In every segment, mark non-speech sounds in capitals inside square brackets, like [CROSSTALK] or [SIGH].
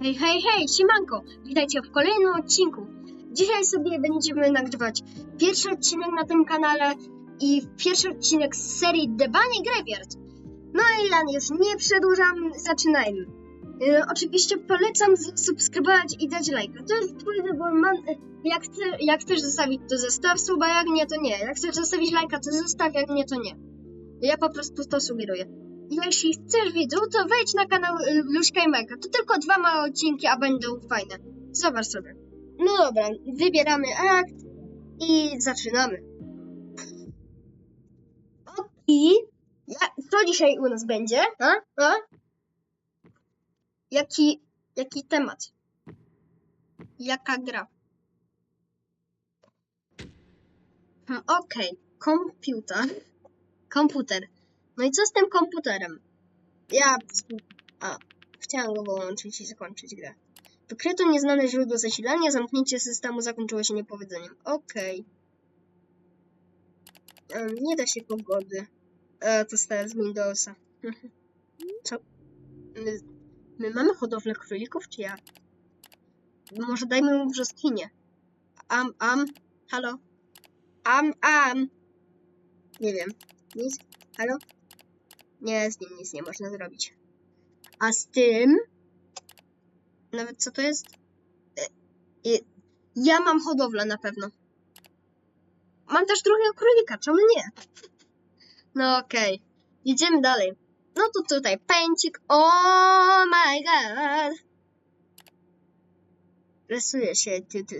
Hej, hej, hej, siemanko! Witajcie w kolejnym odcinku. Dzisiaj sobie będziemy nagrywać pierwszy odcinek na tym kanale i pierwszy odcinek z serii The Bunny Graveyard. No i ja już nie przedłużam, zaczynajmy. Yy, oczywiście polecam subskrybować i dać lajka. To jest wybór, man, jak, jak chcesz zostawić to zostaw suba, jak nie to nie. Jak chcesz zostawić lajka to zostaw, jak nie to nie. Ja po prostu to sugeruję. Jeśli chcesz widzu, to wejdź na kanał y, Luśka i Mega. To tylko dwa małe odcinki, a będą fajne. Zobacz sobie. No dobra, wybieramy akt i zaczynamy. I ja, co dzisiaj u nas będzie? A? A? Jaki, jaki temat? Jaka gra? Hmm, Okej, komputer. Komputer. No i co z tym komputerem? Ja. A, chciałam go wyłączyć i zakończyć grę. Wykryto nieznane źródło zasilania, zamknięcie systemu zakończyło się niepowodzeniem. Okej. Em, Nie da się pogody. E, to stare z Windowsa. [LAUGHS] Co? My, my mamy hodowlę królików, czy jak? Może dajmy mu brzoskwinie. Am, am, halo? Am, am. Nie wiem. Nic? Halo? Nie, z nim nic nie można zrobić. A z tym... Nawet co to jest? E, e, Ja mam hodowlę na pewno. Mam też drugiego królika, czemu nie? No okej. Idziemy dalej. No to tutaj pęcik. Oh my god. Rysuje się. Tu, tu,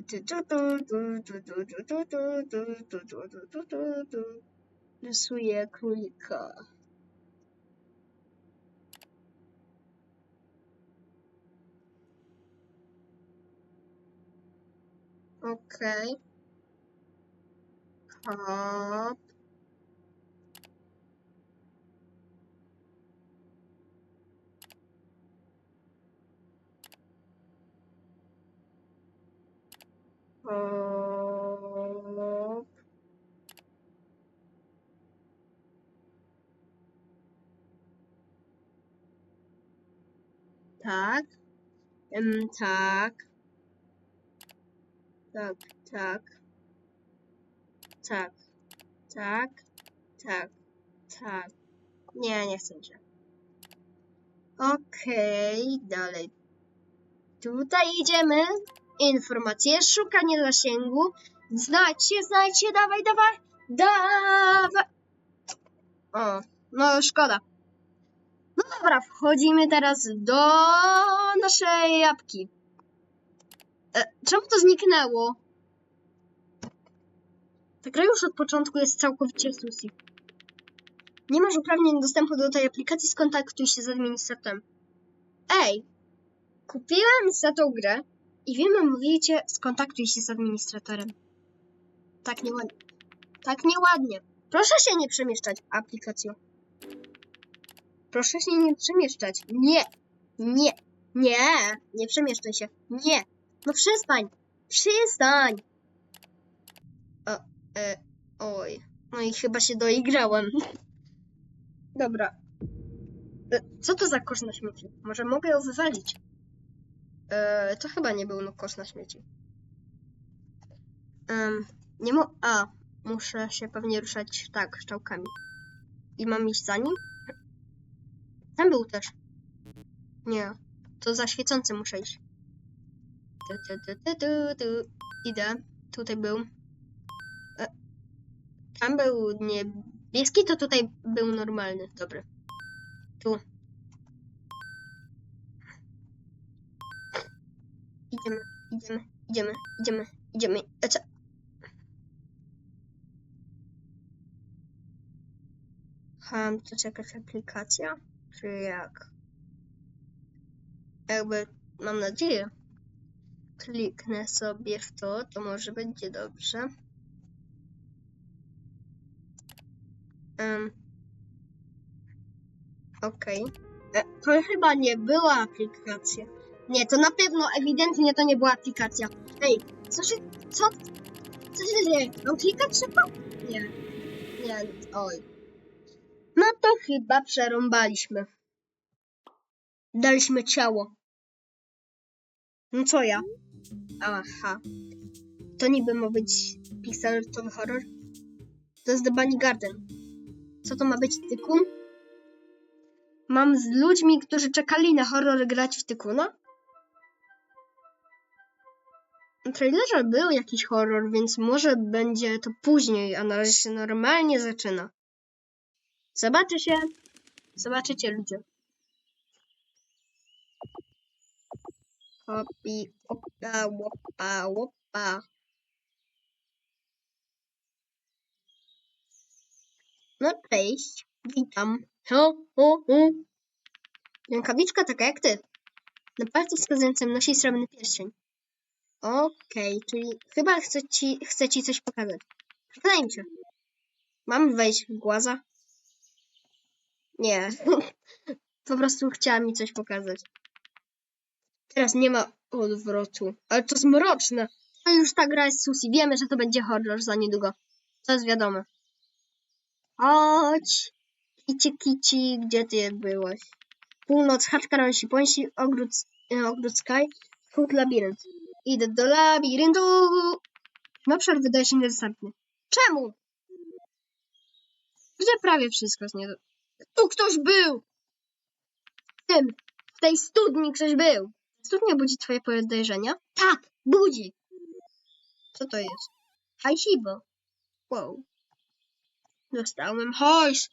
Okay. Cup. Cup. Tak. Tak. Tak, tak. Tak. Tak. Tak. Tak. Nie, nie chcę cię. Okej, dalej. Tutaj idziemy. Informacje, szukanie zasięgu. Znajdźcie, znajdźcie, dawaj, dawaj. Dawaj. O, no szkoda. No dobra, wchodzimy teraz do naszej jabłki. E, czemu to zniknęło? Ta gra już od początku jest całkowicie susi. Nie masz uprawnień dostępu do tej aplikacji, skontaktuj się z administratorem. Ej, kupiłem za tą grę i mi mówicie, skontaktuj się z administratorem. Tak nieładnie. Tak nieładnie. Proszę się nie przemieszczać aplikacją. Proszę się nie przemieszczać. Nie. Nie. Nie. Nie przemieszczaj się. Nie. No przestań. Przestań. O, e, oj. No i chyba się doigrałem. [LAUGHS] Dobra. E, co to za kosz na śmieci? Może mogę ją wywalić? E, to chyba nie był no kosz na śmieci. Em, nie mo... A, muszę się pewnie ruszać tak, szczałkami. I mam iść za nim? Tam był też. Nie, to za świecący muszę iść. Tu, tu, tu, tu, tu, tu. Idę. Tutaj był. E, tam był niebieski, to tutaj był normalny. Dobry. Tu. Idziemy, idziemy, idziemy, idziemy, idziemy. E, co? Hmm, to jest jakaś aplikacja? Czy jak? Jakby, mam nadzieję. Kliknę sobie w to, to może będzie dobrze. Um, Okej. E, To chyba nie była aplikacja. Nie, to na pewno, ewidentnie to nie była aplikacja. Ej, co się, co, co się dzieje? Mam klikać szybko? Nie, nie, oj. No to chyba przerąbaliśmy. Daliśmy ciało. No co ja? Aha. To niby ma być pixelowy horror? To jest The Bunny Garden. Co to ma być, tykun? Mam z ludźmi, którzy czekali na horror grać w tykuna? W trailerze był jakiś horror, więc może będzie to później, a na razie się normalnie zaczyna. Zobaczy się. Zobaczycie ludzie. Hopi, opa, łopa, łopa. No cześć, witam. Ho, ho, ho. Rękawiczka taka jak ty. Na palcu wskazującym nosi srebrny pierścień. Okej, czyli chyba chcę ci, chcę ci coś pokazać. Mi się. Mam wejść w głaza? Nie. [LAUGHS] po prostu chciała mi coś pokazać. Teraz nie ma odwrotu. Ale to jest mroczne. To już ta gra jest susi. Wiemy, że to będzie horror za niedługo. To jest wiadome. Chodź. Kici, kici, gdzie ty byłeś? Północ, chatka rąsi, pąsi, ogród, e, ogród sky, wchód labirynt. Idę do labiryntu. Obszar wydaje się niedostępny. Czemu? Gdzie prawie wszystko jest nie... Tu ktoś był! W tym, w tej studni ktoś był. Studnia budzi twoje podejrzenia? Tak, budzi. Co to jest? Hajsibo. Wow. Dostałem hajs.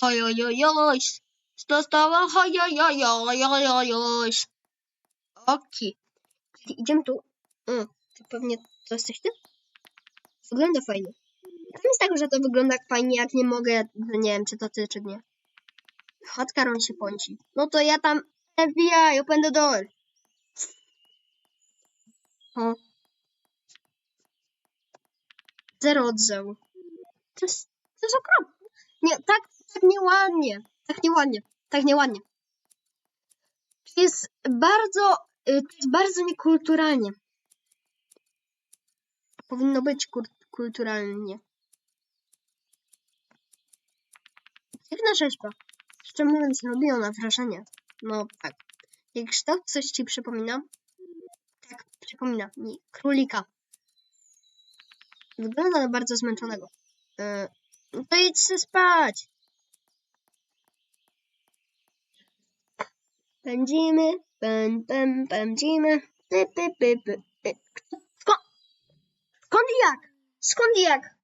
Hojojojojs. Dostałem hojojojojojojojs. Okej. Czyli idziemy tu. Mm, to pewnie to jesteś ty? Wygląda fajnie. Jest tak, że to wygląda fajnie, jak nie mogę, nie wiem, czy to ty, czy nie. Ron się pąci. No to ja tam FBI, open the. O. Zero odzewu. To jest, to jest okropne. Nie, tak, tak nieładnie. Tak nieładnie. Tak nieładnie. To jest bardzo, y, to jest bardzo niekulturalnie. Powinno być kulturalnie. Dziwna rzeźba. Szczerze mówiąc, robi ona wrażenie. No tak. Jej kształt coś ci przypomina? Przypomina mi królika. Wygląda na bardzo zmęczonego. E, no to idź się spać. Pędzimy, pęd, pęd, pędzimy. Py, py, py, py, py. Skąd? Skąd jak? Skąd jak?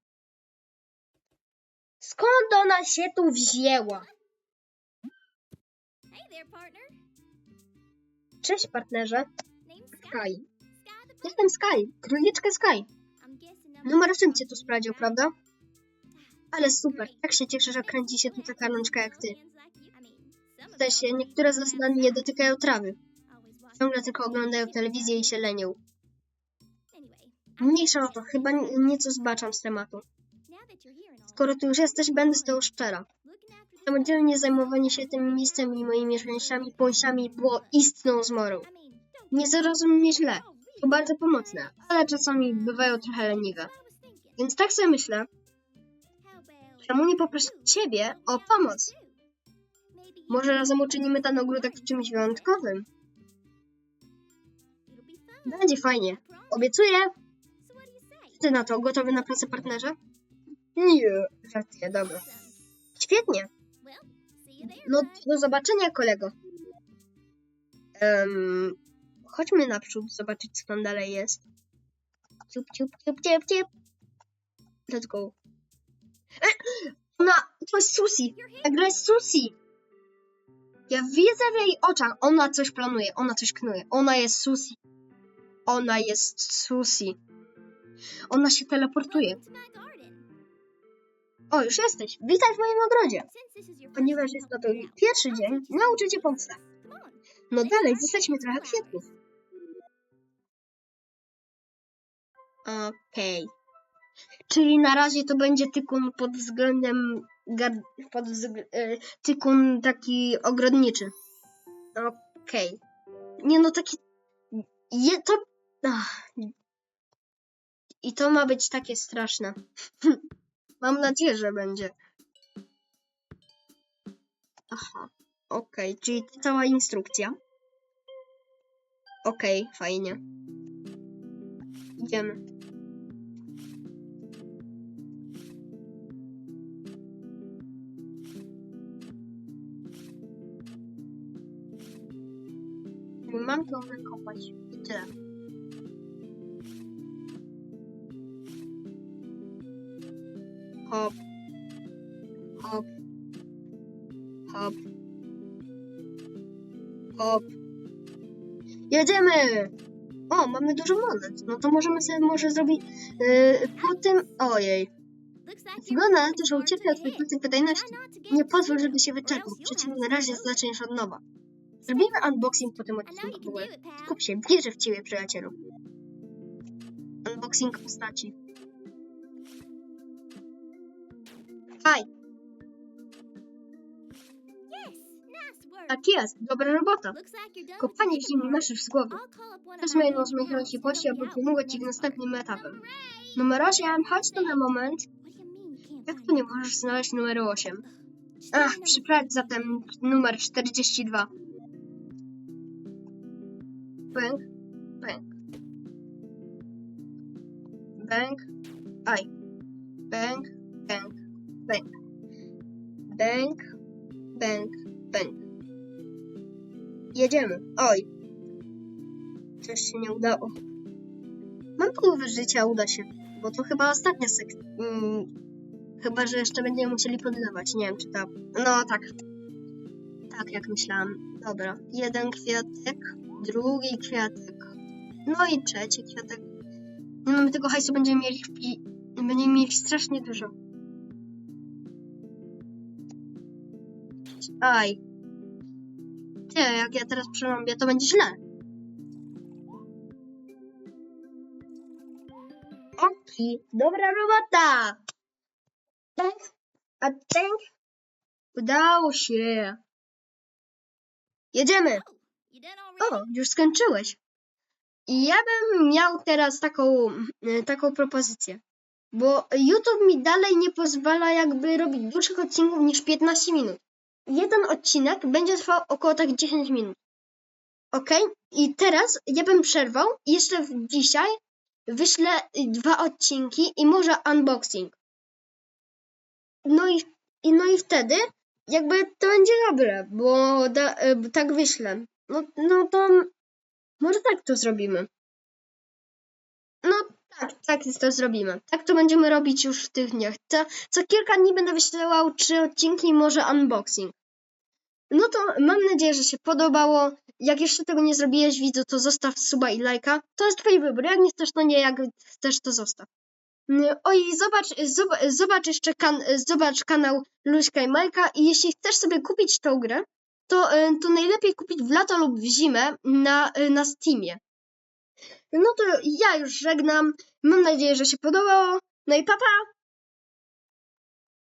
Skąd ona się tu wzięła? Cześć partnerze. Name's Jestem Sky, króliczka Sky. Numer 8 cię tu sprawdził, prawda? Ale super, tak się cieszę, że kręci się tu taka rączka jak ty. W sensie, niektóre z nas nie dotykają trawy. Ciągle tylko oglądają telewizję i się lenią. Mniejsza o to, chyba nie- nieco zbaczam z tematu. Skoro tu już jesteś, będę z tobą szczera. Samodzielnie zajmowanie się tym miejscem i moimi szczęściami, pąsiami było istną zmorą. Nie zrozum mnie źle, to bardzo pomocne, ale czasami bywają trochę leniwe. Więc tak sobie myślę, czemu nie poprosić ciebie o pomoc? Może razem uczynimy ten ogródek czymś wyjątkowym? Będzie fajnie. Obiecuję. Ty na to, gotowy na pracę partnerze? Nie, żartuję, dobra. Świetnie. No, do zobaczenia, kolego. Um, chodźmy naprzód, zobaczyć, co tam dalej jest. Ciup, ciup, ciup, ciup, ciup. Let's go. E, ona, to jest Susi. Ta gra jest Susi. Ja widzę w jej oczach. Ona coś planuje, ona coś knuje. Ona jest Susi. Ona jest Susi. Ona się teleportuje. O, już jesteś. Witaj w moim ogrodzie. Ponieważ jest to twój pierwszy dzień, nauczę cię podstaw. No dalej, jesteśmy trochę kwiatków. Okej. Czyli na razie to będzie tykun pod względem e, tykun taki ogrodniczy. Okej. Nie no taki je, to ach. i to ma być takie straszne. [LAUGHS] Mam nadzieję, że będzie. Aha. Okej, czyli to cała instrukcja. Okej, fajnie. Idziemy. To wykopać. I tyle. Hop. Hop. Hop. Hop. Jedziemy! O, mamy dużo monet. No to możemy sobie może zrobić yy, po tym... Ojej. Wygląda na to, że ucierpiał twojej hit. wydajności. Nie pozwól, żeby się wyczerpał. have to razie zaczniesz od nowa. Zrobimy unboxing po tym odcinku. Skup się, wierzę w ciebie, przyjacielu. Unboxing postaci. Work. tak jest, dobra robota. Kopanie zimni part. masz już z głowy. Się to pości, help you aby with ci w następnym etapem. Numer 8, chodź tu na moment. Jak tu nie możesz znaleźć numeru 8? Just Ach, przyprawdź zatem numer 42. Bęk, bęk. Bęk, aj. Bęk, bęk, bęk. Bęk, bęk, bęk. Jedziemy. Oj. Coś się nie udało. Mam połowę życia, uda się. Bo to chyba ostatnia sekcja. Mm, chyba, że jeszcze będziemy musieli podlewać. Nie wiem, czy ta... No, tak. Tak, jak myślałam. Dobra. Jeden kwiatek, drugi kwiatek. No i trzeci kwiatek. Nie mamy tego hajsu, będziemy mieli, w pi- będziemy mieli strasznie dużo. Aj. Nie, jak ja teraz przerąbię, to będzie źle. Oki, dobra robota! Tak, a tak, udało się. Jedziemy. O, już skończyłeś. I ja bym miał teraz taką, e, taką propozycję. Bo YouTube mi dalej nie pozwala jakby robić dłuższych odcinków niż 15 minut. Jeden odcinek będzie trwał około tak 10 minut. Ok? I teraz ja bym przerwał i jeszcze dzisiaj wyślę dwa odcinki i może unboxing. No i, i, no i wtedy jakby to będzie dobre, bo da, bo tak wyślę. No, no to może tak to zrobimy. No tak, tak to zrobimy. Tak to będziemy robić już w tych dniach. Co, co kilka dni będę wyślał trzy odcinki i może unboxing. No to mam nadzieję, że się podobało. Jak jeszcze tego nie zrobiłeś, widzu, to zostaw suba i lajka. To jest twój wybór. Jak nie chcesz, to nie. Jak chcesz, to zostaw. Mm, Oj, zobacz, zob- zobacz jeszcze kan- zobacz kanał Luźka i Majka i jeśli chcesz sobie kupić tą grę, to, y, to najlepiej kupić w lato lub w zimę na, y, na Steamie. No to ja już żegnam. Mam nadzieję, że się podobało. No i papa!